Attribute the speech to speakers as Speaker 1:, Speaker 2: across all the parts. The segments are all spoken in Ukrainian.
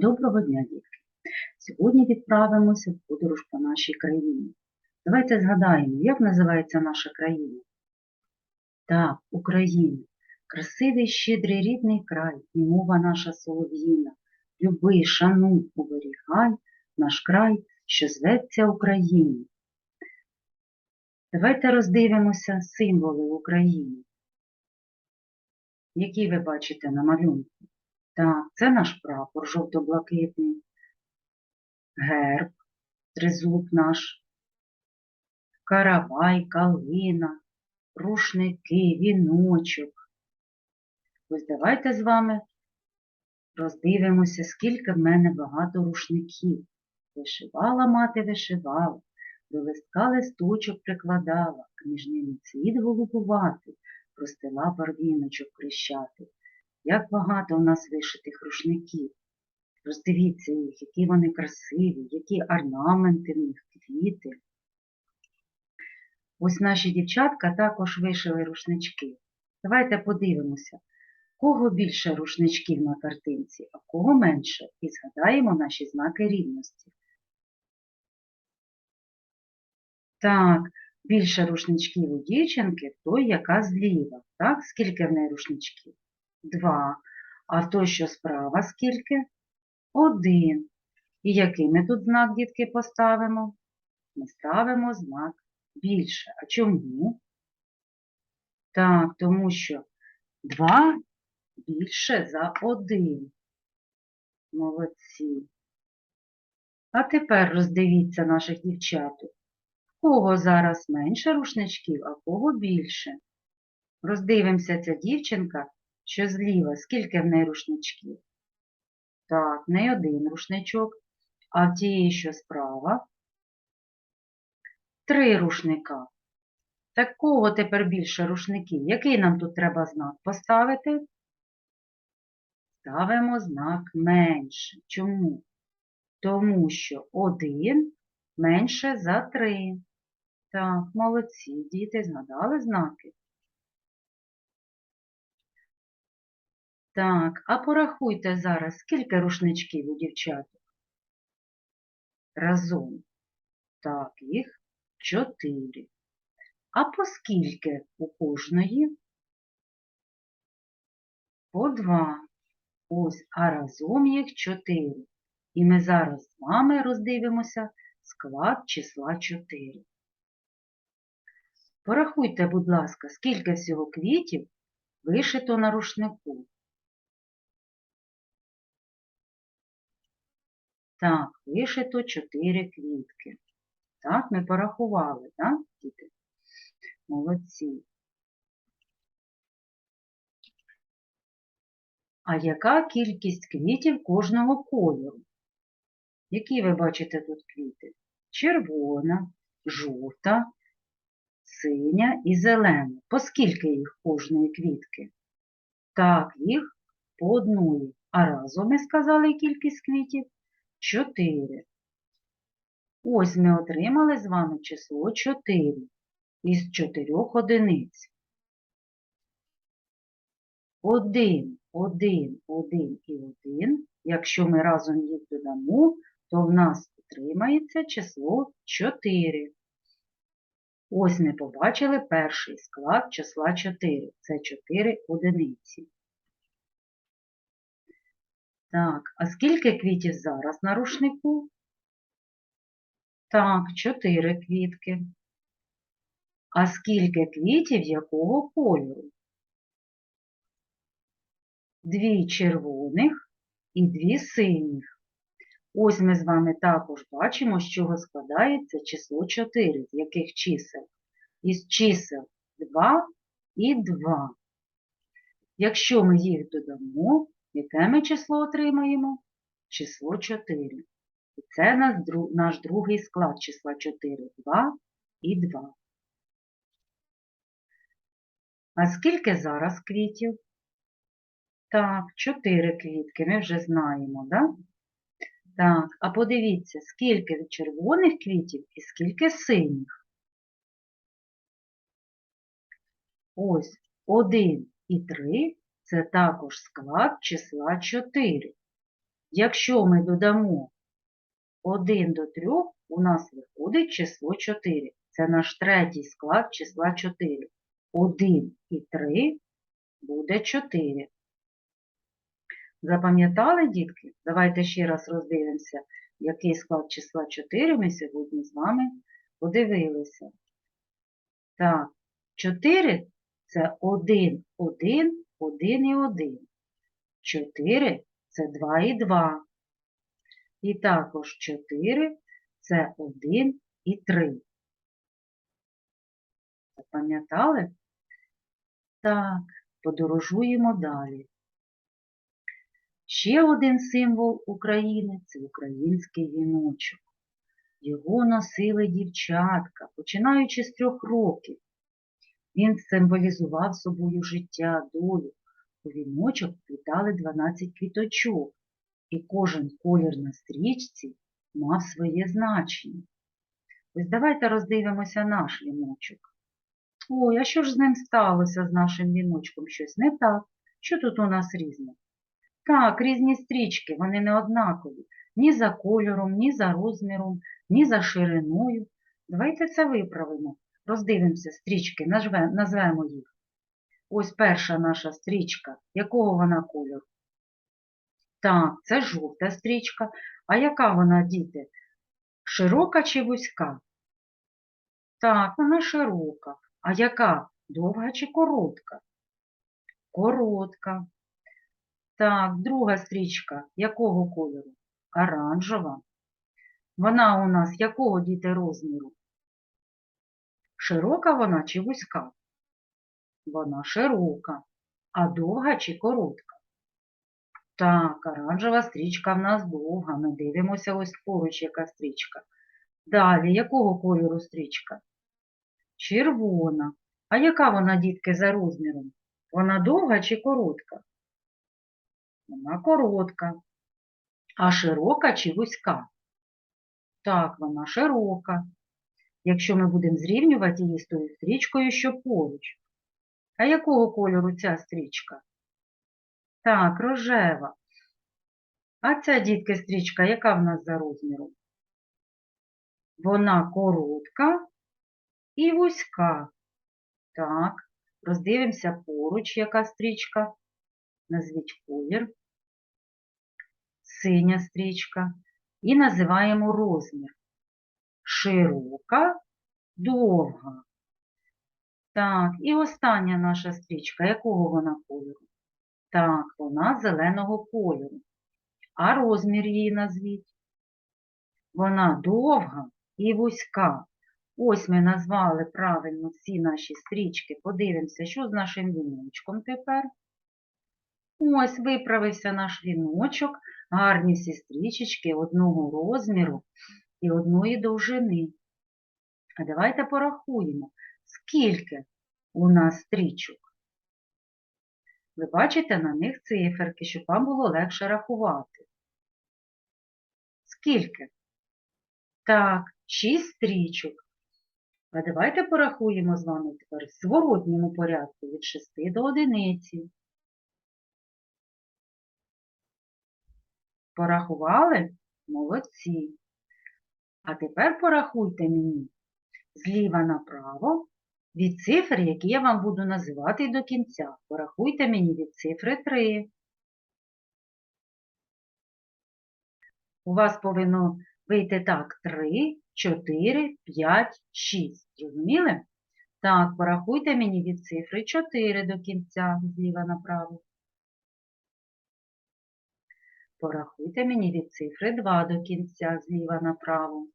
Speaker 1: Доброго дня, дітки! Сьогодні відправимося в подорож по нашій країні. Давайте згадаємо, як називається наша країна. Так, Україна. Красивий, щедрий рідний край, і мова наша солов'їна. Люби, шануй, оберігай наш край, що зветься Україна. Давайте роздивимося символи України. Які ви бачите на малюнку? Так, це наш прапор жовто-блакитний, герб, тризуб наш, каравай, калина, рушники, віночок. Ось давайте з вами роздивимося, скільки в мене багато рушників. Вишивала мати вишивала, до листка листочок прикладала, книжними цвіт голубувати, простила барвіночок крещати. Як багато у нас вишитих рушників. Роздивіться їх, які вони красиві, які орнаменти в них, квіти. Ось наші дівчатка також вишили рушнички. Давайте подивимося, кого більше рушничків на картинці, а кого менше, і згадаємо наші знаки рівності. Так, більше рушничків у дівчинки, той, яка зліва. Так, скільки в неї рушничків? Два. А той, що справа, скільки? Один. І який ми тут знак, дітки, поставимо? Ми ставимо знак більше. А чому? Так, тому що два більше за один. Молодці. А тепер роздивіться наших дівчаток. Кого зараз менше рушничків, а кого більше? Роздивимося ця дівчинка, що зліва, скільки в неї рушничків? Так, в неї один рушничок, а в тієї, що справа, три рушника. Так кого тепер більше рушників? Який нам тут треба знак поставити? Ставимо знак менше. Чому? Тому що один менше за три. Так, молодці, діти, згадали знаки? Так, а порахуйте зараз, скільки рушничків у дівчаток? Разом. Так, їх чотири. А по скільки у кожної? По два. Ось, а разом їх чотири. І ми зараз з вами роздивимося склад числа 4. Порахуйте, будь ласка, скільки всього квітів вишито на рушнику. Так, вишито 4 квітки. Так, ми порахували, так, діти? Молодці. А яка кількість квітів кожного кольору? Які ви бачите тут квіти? Червона, жовта, синя і зелена. По скільки їх кожної квітки? Так, їх по одної. А разом ми сказали кількість квітів 4. Ось ми отримали з вами число 4 із 4 одиниць. 1, 1, 1 і 1. Якщо ми разом їх додамо, то в нас отримається число 4. Ось ми побачили перший склад числа 4. Це 4 одиниці. Так, а скільки квітів зараз на рушнику? Так, 4 квітки. А скільки квітів якого кольору? Дві червоних і дві синіх. Ось ми з вами також бачимо, з чого складається число 4, з яких чисел? Із чисел 2 і 2. Якщо ми їх додамо, яке ми число отримаємо? Число 4. І це наш, другий склад числа 4, 2 і 2. А скільки зараз квітів? Так, 4 квітки, ми вже знаємо, да? Так, а подивіться, скільки червоних квітів і скільки синіх. Ось 1 і 3 це також склад числа 4. Якщо ми додамо 1 до 3, у нас виходить число 4. Це наш третій склад числа 4. 1 і 3 буде 4. Запам'ятали, дітки? Давайте ще раз роздивимося, який склад числа 4 ми сьогодні з вами подивилися. Так, 4 це 1, 1, 1 і 1. 4 це 2 і 2. І також 4 це 1 і 3. Запам'ятали? Так, подорожуємо далі. Ще один символ України це український віночок. Його носили дівчатка, починаючи з трьох років. Він символізував собою життя, долю. У віночок вплітали 12 квіточок, і кожен колір на стрічці мав своє значення. Ось давайте роздивимося наш віночок. Ой, а що ж з ним сталося з нашим віночком? Щось не так. Що тут у нас різне? Так, різні стрічки, вони не однакові. Ні за кольором, ні за розміром, ні за шириною. Давайте це виправимо. Роздивимося стрічки, назвемо їх. Ось перша наша стрічка. Якого вона кольору? Так, це жовта стрічка. А яка вона, діти? Широка чи вузька? Так, вона широка. А яка? Довга чи коротка? Коротка. Так, друга стрічка. Якого кольору? Оранжева. Вона у нас якого діти розміру? Широка вона чи вузька? Вона широка. А довга чи коротка? Так, оранжева стрічка в нас довга. Ми дивимося ось поруч, яка стрічка. Далі, якого кольору стрічка? Червона. А яка вона, дітки, за розміром? Вона довга чи коротка? Вона коротка. А широка чи вузька? Так, вона широка. Якщо ми будемо зрівнювати її з тою стрічкою, що поруч. А якого кольору ця стрічка? Так, рожева. А ця, дітки, стрічка, яка в нас за розміром? Вона коротка і вузька. Так, роздивимося поруч, яка стрічка. Назвіть колір. Синя стрічка. І називаємо розмір. Широка, довга. Так, і остання наша стрічка. Якого вона кольору? Так, вона зеленого кольору. А розмір її назвіть. Вона довга і вузька. Ось ми назвали правильно всі наші стрічки. Подивимося, що з нашим віночком тепер. Ось виправився наш віночок. Гарні всі стрічечки одного розміру і одної довжини. А давайте порахуємо, скільки у нас стрічок. Ви бачите на них циферки, щоб вам було легше рахувати. Скільки? Так, 6 стрічок. А давайте порахуємо з вами тепер в зворотньому порядку від 6 до одиниці. Порахували? Молодці. А тепер порахуйте мені зліва направо від цифр, які я вам буду називати до кінця. Порахуйте мені від цифри 3. У вас повинно вийти так 3, 4, 5, 6. Зрозуміли? Так, порахуйте мені від цифри 4 до кінця, зліва направо. Порахуйте мені від цифри 2 до кінця, зліва направо.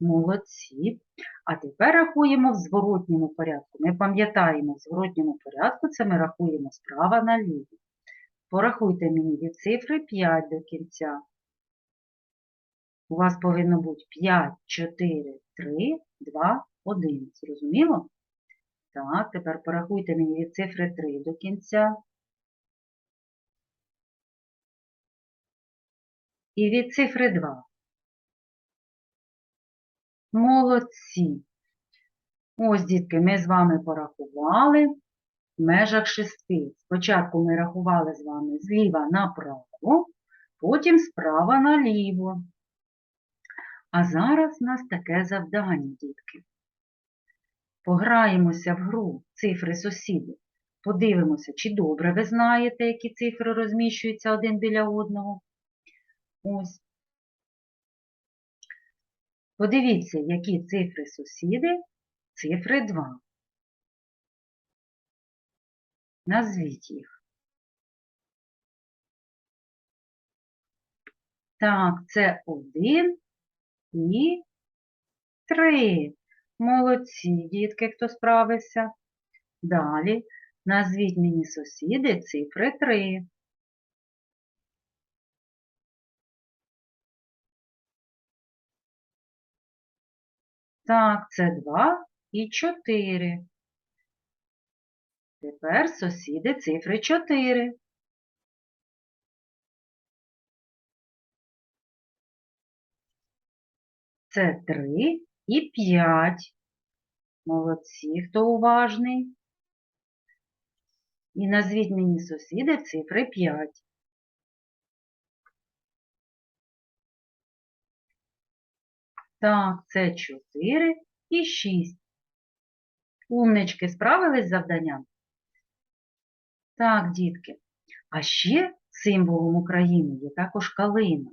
Speaker 1: Молодці. А тепер рахуємо в зворотньому порядку. Ми пам'ятаємо, в зворотньому порядку це ми рахуємо справа наліво. Порахуйте мені від цифри 5 до кінця. У вас повинно бути 5, 4, 3, 2, 1. Зрозуміло? Так, тепер порахуйте мені від цифри 3 до кінця. І від цифри 2. Молодці. Ось, дітки, ми з вами порахували в межах шести. Спочатку ми рахували з вами зліва направо, потім справа наліво. А зараз у нас таке завдання, дітки. Пограємося в гру цифри сусіди. Подивимося, чи добре ви знаєте, які цифри розміщуються один біля одного. Ось. Подивіться, які цифри сусіди, цифри 2. Назвіть їх. Так, це 1 і 3. Молодці, дітки, хто справився. Далі назвіть мені сусіди цифри 3. Так, це 2 і 4. Тепер сусіди цифри 4. Це 3 і 5. Молодці, хто уважний. І назвіть мені сусіди цифри 5. Так, це 4 і 6. Умнички, справились з завданням? Так, дітки. А ще символом України є також калина.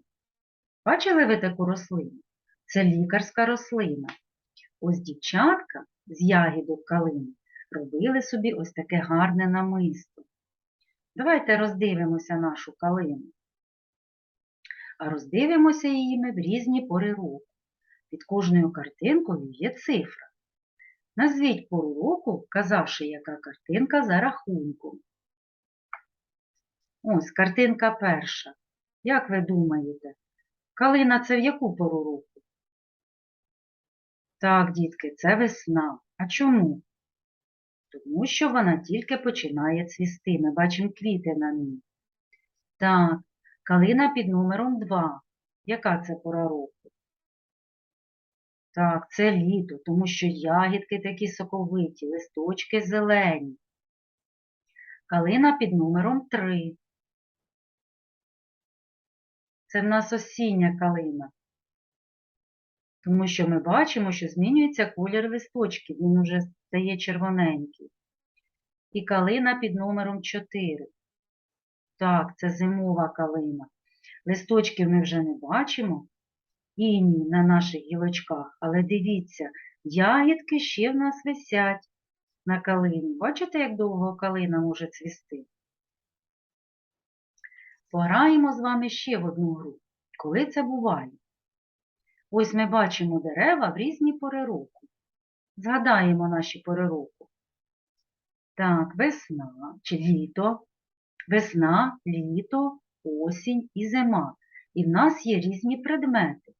Speaker 1: Бачили ви таку рослину? Це лікарська рослина. Ось дівчатка з ягідок калини робили собі ось таке гарне намисто. Давайте роздивимося нашу калину. А роздивимося її ми в різні пори року. Під кожною картинкою є цифра. Назвіть пору року, вказавши, яка картинка за рахунком. Ось картинка перша. Як ви думаєте, калина це в яку пору року? Так, дітки, це весна. А чому? Тому що вона тільки починає цвісти. Ми бачимо квіти на ній. Так, калина під номером 2. Яка це пора року? Так, це літо, тому що ягідки такі соковиті, листочки зелені. Калина під номером 3. Це в нас осіння калина. Тому що ми бачимо, що змінюється колір листочків, він уже стає червоненький. І калина під номером 4. Так, це зимова калина. Листочків ми вже не бачимо, іній на наших гілочках, але дивіться, ягідки ще в нас висять на калині. Бачите, як довго калина може цвісти? Пограємо з вами ще в одну гру. Коли це буває? Ось ми бачимо дерева в різні пори року. Згадаємо наші пори року. Так, весна чи літо, весна, літо, осінь і зима. І в нас є різні предмети,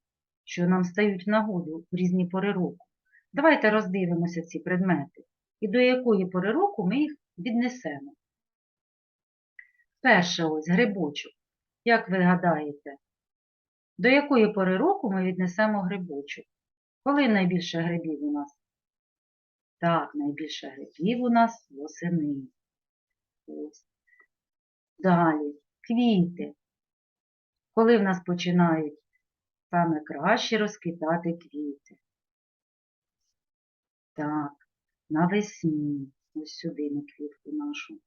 Speaker 1: що нам стають нагоду в різні пори року. Давайте роздивимося ці предмети і до якої пори року ми їх віднесемо. Перше ось грибочок. Як ви гадаєте, до якої пори року ми віднесемо грибочок? Коли найбільше грибів у нас? Так, найбільше грибів у нас восени. Ось. Далі, квіти. Коли в нас починають саме краще розквітати квіти? Так, навесні. Ось сюди ми квітку нашу.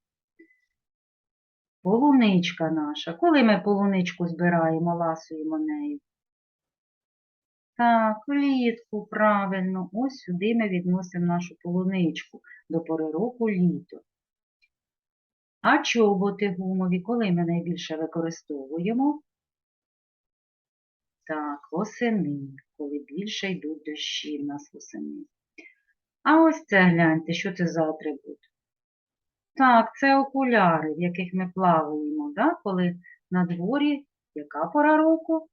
Speaker 1: Полуничка наша. Коли ми полуничку збираємо, ласуємо нею? Так, влітку, правильно. Ось сюди ми відносимо нашу полуничку до пори року літо. А чоботи гумові, коли ми найбільше використовуємо? Так, восени, коли більше йдуть дощі в нас восени. А ось це гляньте, що це за атрибут? Так, це окуляри, в яких ми плаваємо, да? коли на дворі яка пора року?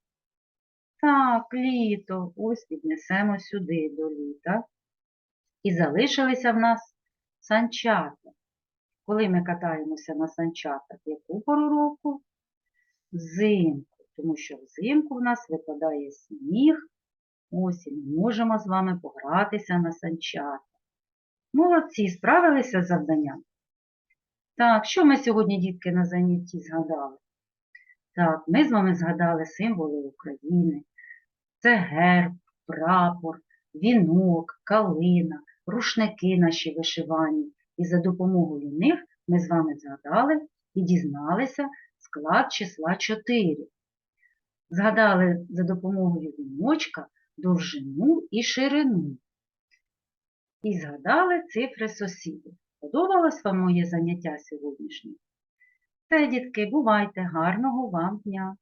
Speaker 1: Так, літо. Ось піднесемо сюди до літа. І залишилися в нас санчата. Коли ми катаємося на санчатах, яку пору року? Взимку, тому що взимку в нас випадає сніг. Ось і ми можемо з вами погратися на санчатах. Молодці, справилися з завданням? Так, що ми сьогодні, дітки, на занятті згадали? Так, ми з вами згадали символи України. Це герб, прапор, вінок, калина, рушники наші вишивані. І за допомогою них ми з вами згадали і дізналися склад числа 4. Згадали за допомогою віночка довжину і ширину. І згадали цифри сусідів. Подобалось вам моє заняття сьогоднішнє? Все, дітки, бувайте, гарного вам дня!